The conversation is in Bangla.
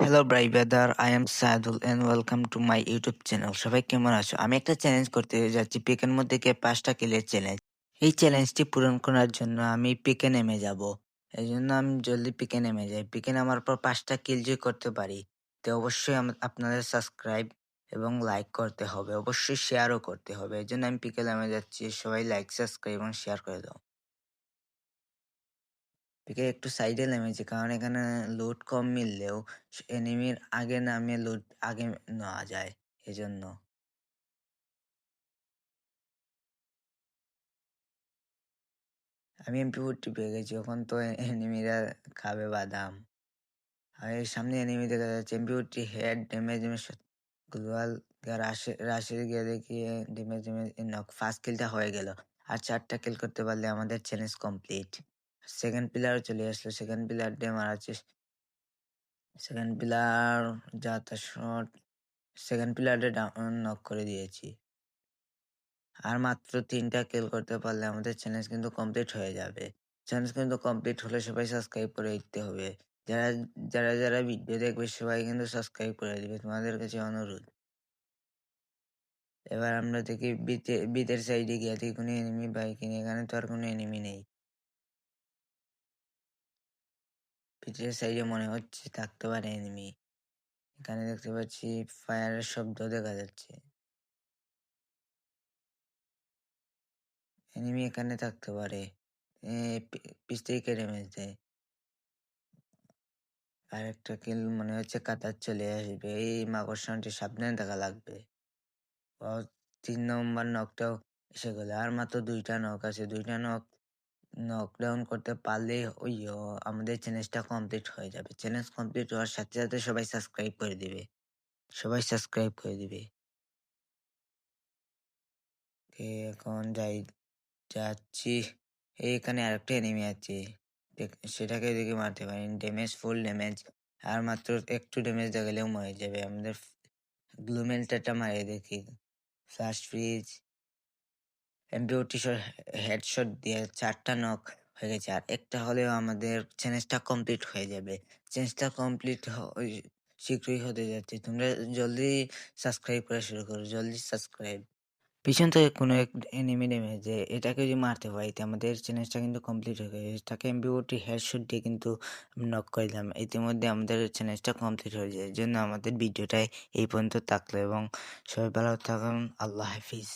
Hello ব্রাই brother I am Sadul and welcome to my YouTube channel সবাই কেমন আছো? আমি একটা চ্যালেঞ্জ করতে যাচ্ছি। পিকের মধ্যে গিয়ে পাঁচটা কিলের চ্যালেঞ্জ এই চ্যালেঞ্জটি পূরণ করার জন্য আমি পিকে নেমে যাব। এই জন্য আমি জলদি পিকে নেমে যাই। পিকে নামার পর পাঁচটা কিল যদি করতে পারি, তো অবশ্যই আপনাদের সাবস্ক্রাইব এবং লাইক করতে হবে। অবশ্যই শেয়ারও করতে হবে। এই জন্য আমি পিকে নেমে যাচ্ছি। সবাই লাইক সাবস্ক্রাইব এবং শেয়ার করে দাও। পিকে একটু সাইডে নেমেছি। কারণ এখানে লুট কম মিললেও এনিমির আগে নামে লুট আগে নেওয়া যায় এজন্য। আমি এমপি ফোরটি পেয়ে গেছি। এখন তো এনিমিরা খাবে বাদাম। আর এর সামনে এনিমি দেখা যাচ্ছে। এমপি ফোরটি হেড ড্যামেজ গ্লোয়াল রাশে রাশে গিয়ে দেখি ড্যামেজ ফার্স্ট কিলটা হয়ে গেল। আর চারটা কিল করতে পারলে আমাদের চ্যালেঞ্জ কমপ্লিট সেকেন্ড পিলার চলে আসলো, সেকেন্ড পিলার দিয়ে মারার সেকেন্ড পিলার যা তার শট, সেকেন্ড প্লেয়ারে নক করে দিয়েছি। আর মাত্র তিনটা কিল করতে পারলে আমাদের চ্যালেঞ্জ কিন্তু কমপ্লিট হয়ে যাবে। চ্যালেঞ্জ কিন্তু কমপ্লিট হলে সবাই সাবস্ক্রাইব করে দিতে হবে। যারা যারা যারা ভিডিও দেখবে সবাই কিন্তু সাবস্ক্রাইব করে দিবে, তোমাদের কাছে অনুরোধ। এবার আমরা দেখি বিতে বিতের সাইডে গিয়ে দেখি কোনো এনিমি বাইক এখানে তো আর কোনো এনিমি নেই। পিছের সাইডে মনে হচ্ছে থাকতে পারে এনিমি এখানে দেখতে পাচ্ছি ফায়ারের শব্দ দেখা যাচ্ছে। এনিমি এখানে থাকতে পারে। এ, পি- পিছ থেকে ড্যামেজ দেয় আর একটা কিল মনে হচ্ছে কাতার চলে আসবে। এই মাকড়সানটি সাবধানে দেখা লাগবে। তিন নম্বর নকটাও এসে গেল। আর মাত্র দুইটা নক আছে। দুইটা নক নকডাউন করতে পারলে ওই আমাদের চ্যালেঞ্জটা কমপ্লিট হয়ে যাবে। চ্যালেঞ্জ কমপ্লিট হওয়ার সাথে সাথে সবাই সাবস্ক্রাইব করে দিবে। সবাই সাবস্ক্রাইব করে দিবে। এখন যাই, যাচ্ছি। এই এখানে আরেকটা এনিমি আছে। সেটাকে দেখে মারতে পারি ড্যামেজ ফুল ড্যামেজ আর মাত্র একটু ড্যামেজ দেখালেও মরে যাবে। আমাদের গ্লুমেলটা মারিয়ে দেখি। ফ্লাশ ফ্রিজ এমপিওটি হেডশট দিয়ে চারটা নক হয়ে গেছে। আর একটা হলেও আমাদের চ্যালেঞ্জটা কমপ্লিট হয়ে যাবে। চ্যালেঞ্জটা কমপ্লিট শীঘ্রই হতে যাচ্ছে। তোমরা জলদি সাবস্ক্রাইব করা শুরু করো, জলদি সাবস্ক্রাইব পিছন থেকে কোনো এক এনিমি নেমে যে এটাকে যদি মারতে পারি, তো আমাদের চ্যালেঞ্জটা কিন্তু কমপ্লিট হয়ে গেছে। এটাকে এমপিওটি হেডশট দিয়ে কিন্তু নক করে দিলাম। ইতিমধ্যে আমাদের চ্যালেঞ্জটা কমপ্লিট হয়ে যায়। জন্য আমাদের ভিডিওটাই এই পর্যন্ত থাকল এবং সবাই ভালো থাকুন। আল্লাহ হাফিজ।